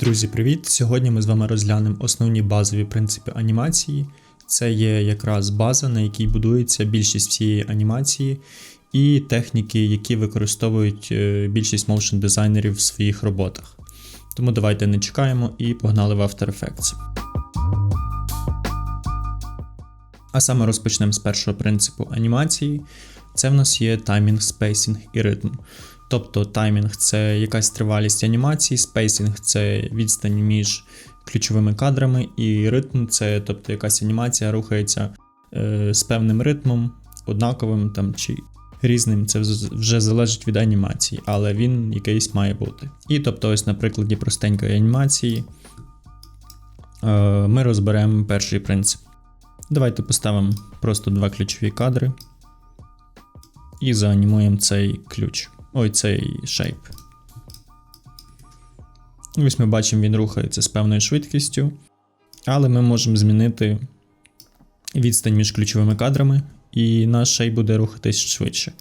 Друзі, привіт! Сьогодні ми з вами розглянемо основні базові принципи анімації. Це є якраз база, на якій будується більшість всієї анімації, і техніки, які використовують е, більшість моушн дизайнерів в своїх роботах. Тому давайте не чекаємо і погнали в After Effects. А саме розпочнемо з першого принципу анімації. Це в нас є таймінг, спейсінг і ритм. Тобто таймінг це якась тривалість анімації, спейсінг це відстань між ключовими кадрами, і ритм це тобто якась анімація рухається е, з певним ритмом, однаковим там чи різним. Це вже залежить від анімації, але він якийсь має бути. І тобто, ось на прикладі простенької анімації е, ми розберемо перший принцип. Давайте поставимо просто два ключові кадри і заанімуємо цей ключ. Ой, цей шейп. Ось ми бачимо, він рухається з певною швидкістю, але ми можемо змінити відстань між ключовими кадрами, і наш шейп буде рухатись швидше.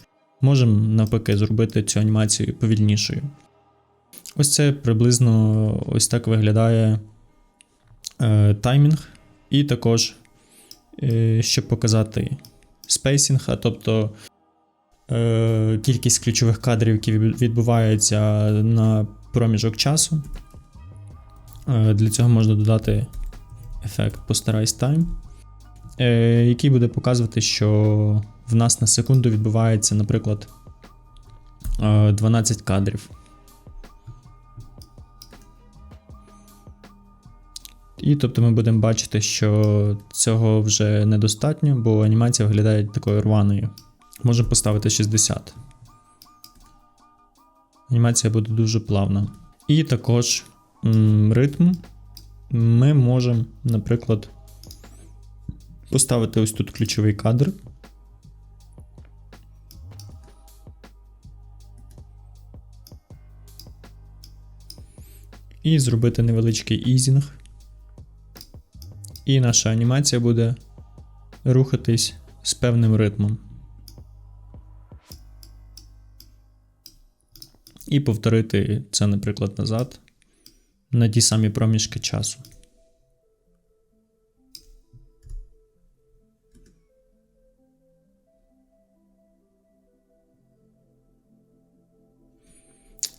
Можемо навпаки зробити цю анімацію повільнішою. Ось це приблизно ось так виглядає е, таймінг, і також, е, щоб показати спейсінг, а тобто кількість ключових кадрів, які відбуваються на проміжок часу. Е, для цього можна додати ефект Posterize Time, е, який буде показувати, що в нас на секунду відбувається, наприклад, е, 12 кадрів. І тобто ми будемо бачити, що цього вже недостатньо, бо анімація виглядає такою рваною. Можемо поставити 60. Анімація буде дуже плавна. І також м, ритм ми можемо, наприклад, поставити ось тут ключовий кадр. І зробити невеличкий ізінг. І наша анімація буде рухатись з певним ритмом. І повторити це, наприклад, назад на ті самі проміжки часу.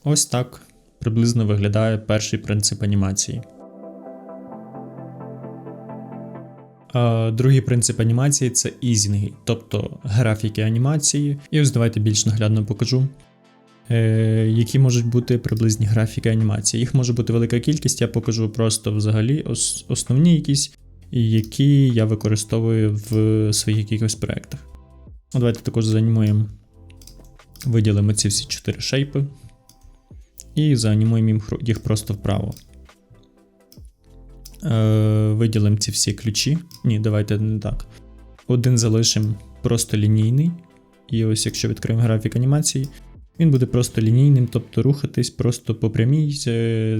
Ось так приблизно виглядає перший принцип анімації. Другий принцип анімації це ізінги, тобто графіки анімації. І ось давайте більш наглядно покажу. Е, які можуть бути приблизні графіки анімації. Їх може бути велика кількість, я покажу просто взагалі ос- основні якісь, які я використовую в своїх якихось проєктах. Ну, давайте також заанімуємо, виділимо ці всі чотири шейпи і заанімуємо їх просто вправо. Е, виділимо ці всі ключі. Ні, давайте не так. Один залишимо просто лінійний. І ось якщо відкриємо графік анімації, він буде просто лінійним, тобто рухатись просто по прямій з,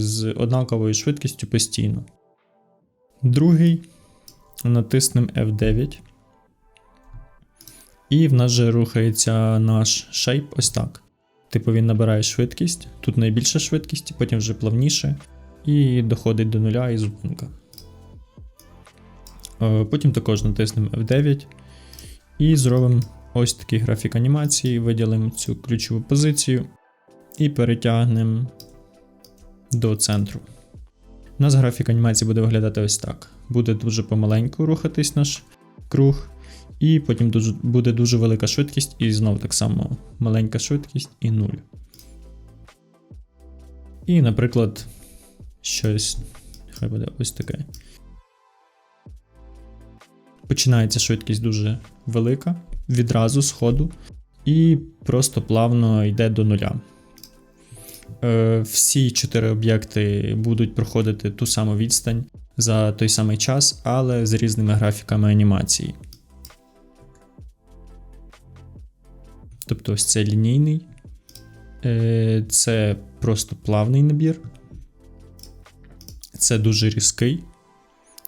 з однаковою швидкістю постійно. Другий натиснемо F9. І в нас же рухається наш шейп ось так. Типу він набирає швидкість, тут найбільша швидкість, потім вже плавніше, і доходить до нуля і зупинка. Е, Потім також натиснемо F9 і зробимо ось такий графік анімації, виділимо цю ключову позицію і перетягнемо до центру. У нас графік анімації буде виглядати ось так. Буде дуже помаленьку рухатись наш круг, і потім дуже, буде дуже велика швидкість, і знову так само маленька швидкість і 0. І, наприклад, щось. Хай буде ось таке. Починається швидкість дуже велика, відразу з ходу, і просто плавно йде до нуля. Е, всі чотири об'єкти будуть проходити ту саму відстань за той самий час, але з різними графіками анімації. Тобто ось це лінійний, е, це просто плавний набір, це дуже різкий.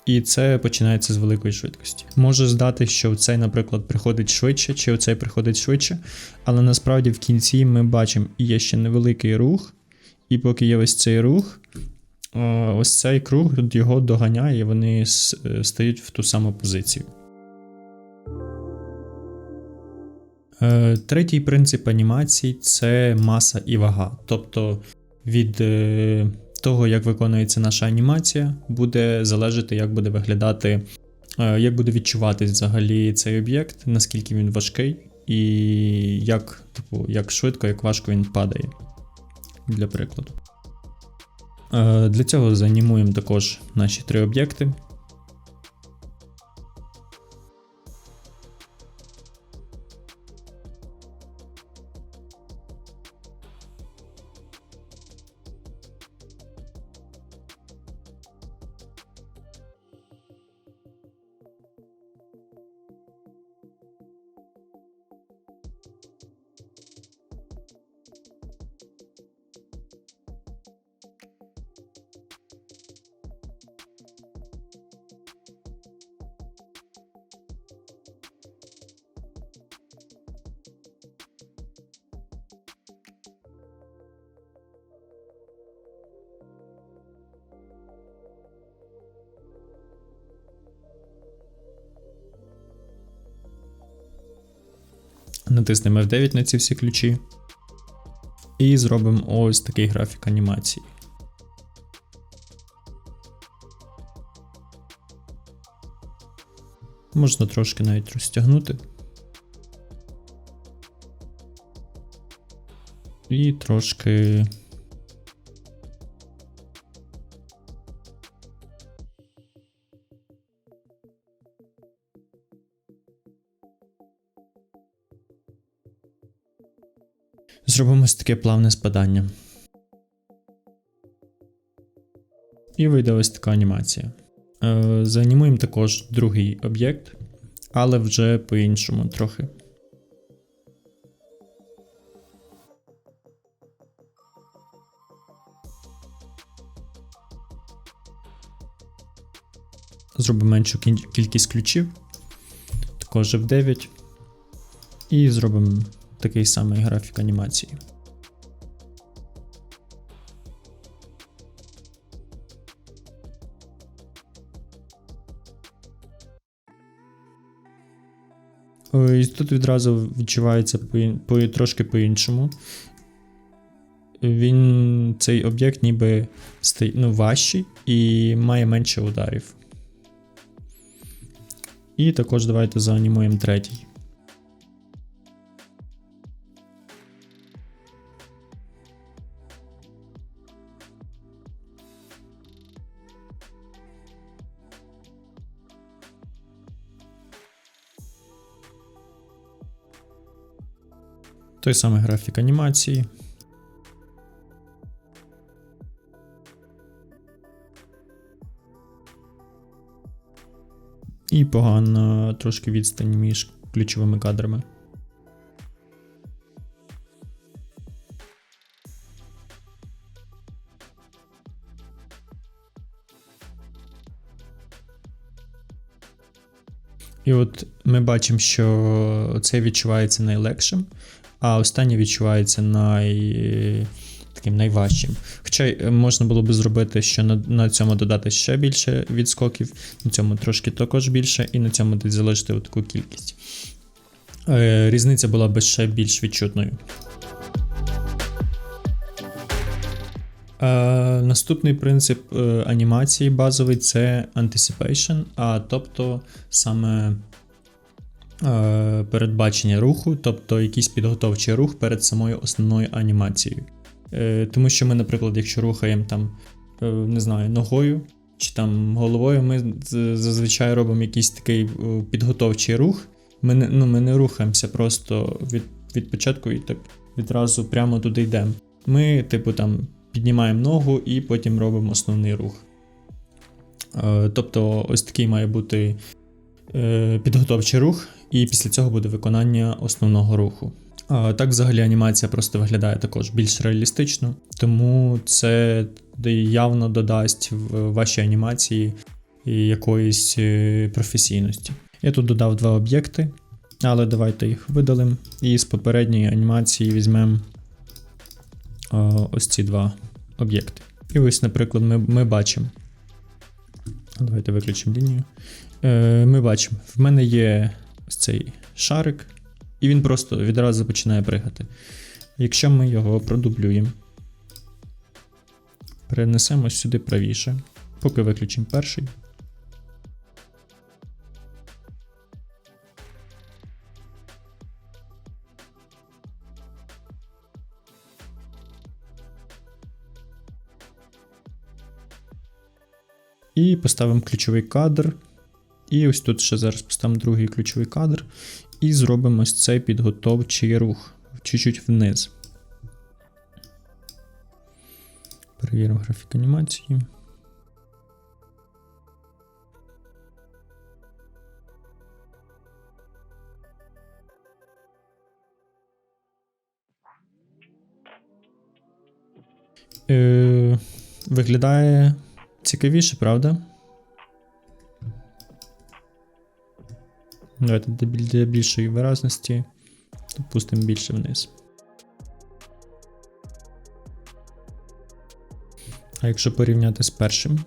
І це починається з великої швидкості. Може здати, що цей, наприклад, приходить швидше, чи оцей приходить швидше, але насправді в кінці ми бачимо, є ще невеликий рух, і поки є ось цей рух, ось цей круг його доганяє, і вони е, стають в ту саму позицію. Е, Третій принцип анімацій це маса і вага. Тобто від е, того, як виконується наша анімація, буде залежати, як буде виглядати, е, як буде відчуватись взагалі цей об'єкт, наскільки він важкий, і як, типу, як швидко, як важко він падає. Для прикладу. Е, Для цього заанімуємо також наші три об'єкти. Натиснемо F9 на ці всі ключі. І зробимо ось такий графік анімації. Можна трошки навіть розтягнути. І трошки. Зробимо ось таке плавне спадання. І вийде ось така анімація. Е, Заанімуємо також другий об'єкт, але вже по-іншому трохи. Зробимо меншу кількість ключів, також F9. І зробимо такий самий графік анімації. Ось тут відразу відчувається по, по, трошки по-іншому. Він цей об'єкт ніби стає, ну, важчий і має менше ударів. І також давайте заанімуємо третій. Той самий графік анімації. І погано трошки відстань між ключовими кадрами. І от ми бачимо, що це відчувається найлегшим, а останнє відчувається най... таким найважчим. Хоча е, можна було би зробити, що на, на цьому додати ще більше відскоків, на цьому трошки також більше, і на цьому десь залишити таку кількість. Е, Різниця була би ще більш відчутною. Е, наступний принцип е, анімації базовий це anticipation, а тобто саме передбачення руху, тобто якийсь підготовчий рух перед самою основною анімацією. Е, тому що ми, наприклад, якщо рухаємо там, е, не знаю, ногою чи там головою, ми зазвичай робимо якийсь такий е, підготовчий рух. Ми не, ну, ми не рухаємося просто від, від початку і так відразу прямо туди йдемо. Ми, типу, там піднімаємо ногу і потім робимо основний рух. Е, Тобто, ось такий має бути е, підготовчий рух, і після цього буде виконання основного руху. Так, взагалі, анімація просто виглядає також більш реалістично, тому це явно додасть в вашій анімації якоїсь е, професійності. Я тут додав два об'єкти, але давайте їх видалимо. І з попередньої анімації візьмемо е, ось ці два об'єкти. І ось, наприклад, ми, ми бачимо. Давайте виключимо лінію. Е, Ми бачимо, в мене є ось цей шарик, і він просто відразу починає пригати. Якщо ми його продублюємо, перенесемо сюди правіше, поки виключимо перший. І поставимо ключовий кадр. І ось тут ще зараз поставимо другий ключовий кадр. І зробимо ось цей підготовчий рух чуть-чуть вниз. Перевіримо графік анімації. Е, Виглядає цікавіше, правда? Давайте для більшої виразності допустимо більше вниз. А якщо порівняти з першим.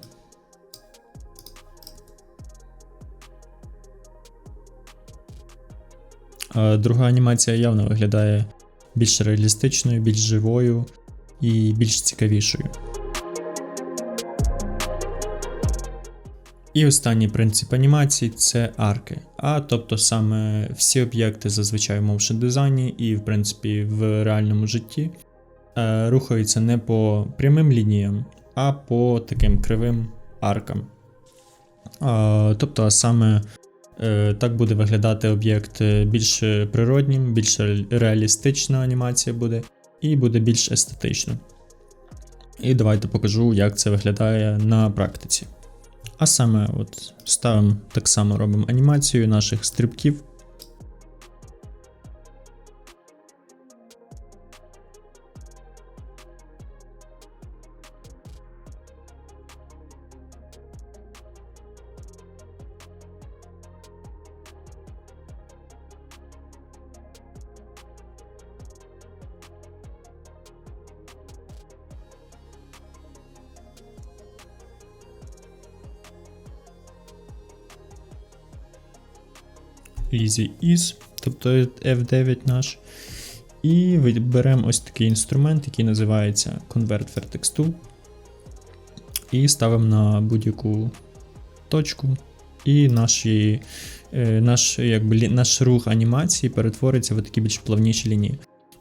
Друга анімація явно виглядає більш реалістичною, більш живою і більш цікавішою. І останній принцип анімації це арки. А тобто саме всі об'єкти зазвичай в motion дизайні і, в принципі, в реальному житті е, рухаються не по прямим лініям, а по таким кривим аркам. Е, тобто, саме е, так буде виглядати об'єкт більш природнім, більш реалістична анімація буде, і буде більш естетично. І давайте покажу, як це виглядає на практиці. А саме, от ставимо так само робимо анімацію наших стрибків. Easy Is, тобто F9 наш. І беремо ось такий інструмент, який називається Convert Vertex Tool. І ставимо на будь-яку точку. І наші, е, наш якби, наш рух анімації перетвориться в такі більш плавніші лінії.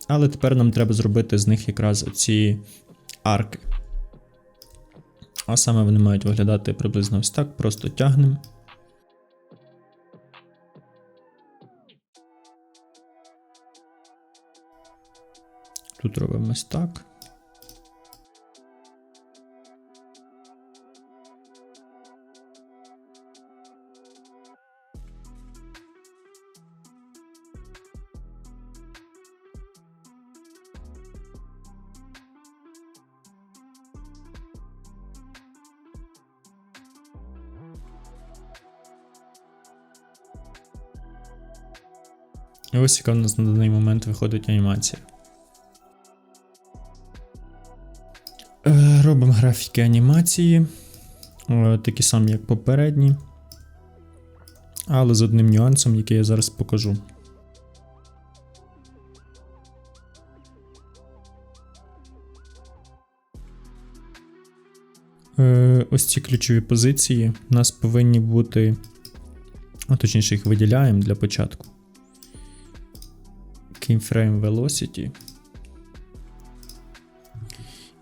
Але тепер нам треба зробити з них якраз ці арки. А саме вони мають виглядати приблизно ось так. Просто тягнемо. Тут робимо ось так. Ось яка в нас на даний момент виходить анімація. Робимо графіки анімації, е, такі самі, як попередні, але з одним нюансом, який я зараз покажу. Е, ось ці ключові позиції у нас повинні бути, а точніше їх виділяємо для початку. Keyframe Velocity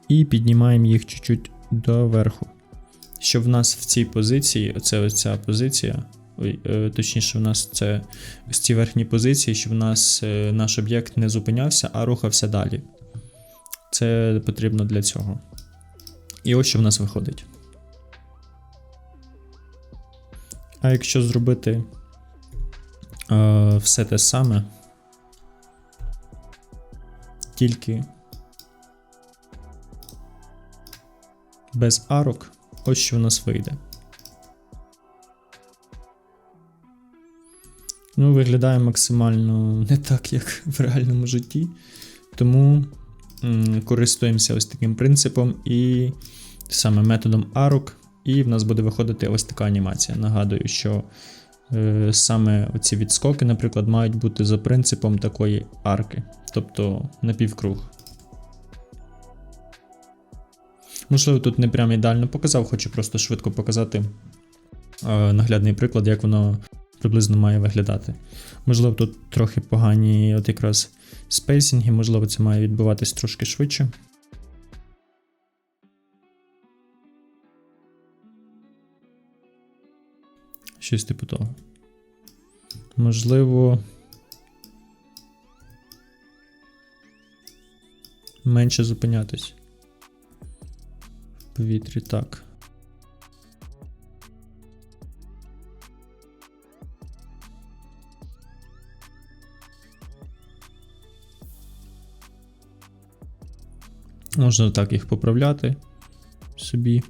і піднімаємо їх чуть-чуть доверху. Щоб в нас в цій позиції, оце ця позиція, е, точніше, в нас це ось ці верхні позиції, щоб в нас е, наш об'єкт не зупинявся, а рухався далі. Це потрібно для цього. І ось що в нас виходить. А якщо зробити е, все те саме, тільки без арок, ось що в нас вийде. Ну, виглядає максимально не так, як в реальному житті. Тому користуємося ось таким принципом і саме методом ARUC, і в нас буде виходити ось така анімація. Нагадую, що е, саме оці відскоки, наприклад, мають бути за принципом такої арки, тобто напівкруг. Можливо, тут не прям ідеально показав, хочу просто швидко показати е, наглядний приклад, як воно приблизно має виглядати. Можливо, тут трохи погані от якраз спейсінги, можливо, це має відбуватись трошки швидше. Щось типу того. Можливо. Менше зупинятись. Повітрі так. Можна так їх поправляти собі.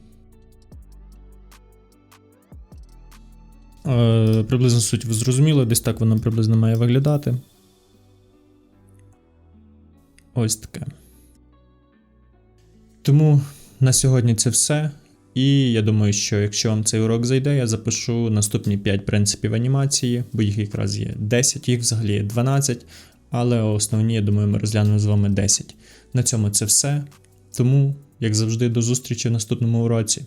Е, приблизно суть ви зрозуміли, десь так воно приблизно має виглядати. Ось таке. Тому на сьогодні це все. І я думаю, що якщо вам цей урок зайде, я запишу наступні 5 принципів анімації, бо їх якраз є 10, їх взагалі є 12, але основні, я думаю, ми розглянемо з вами 10. На цьому це все. Тому, як завжди, до зустрічі в наступному уроці.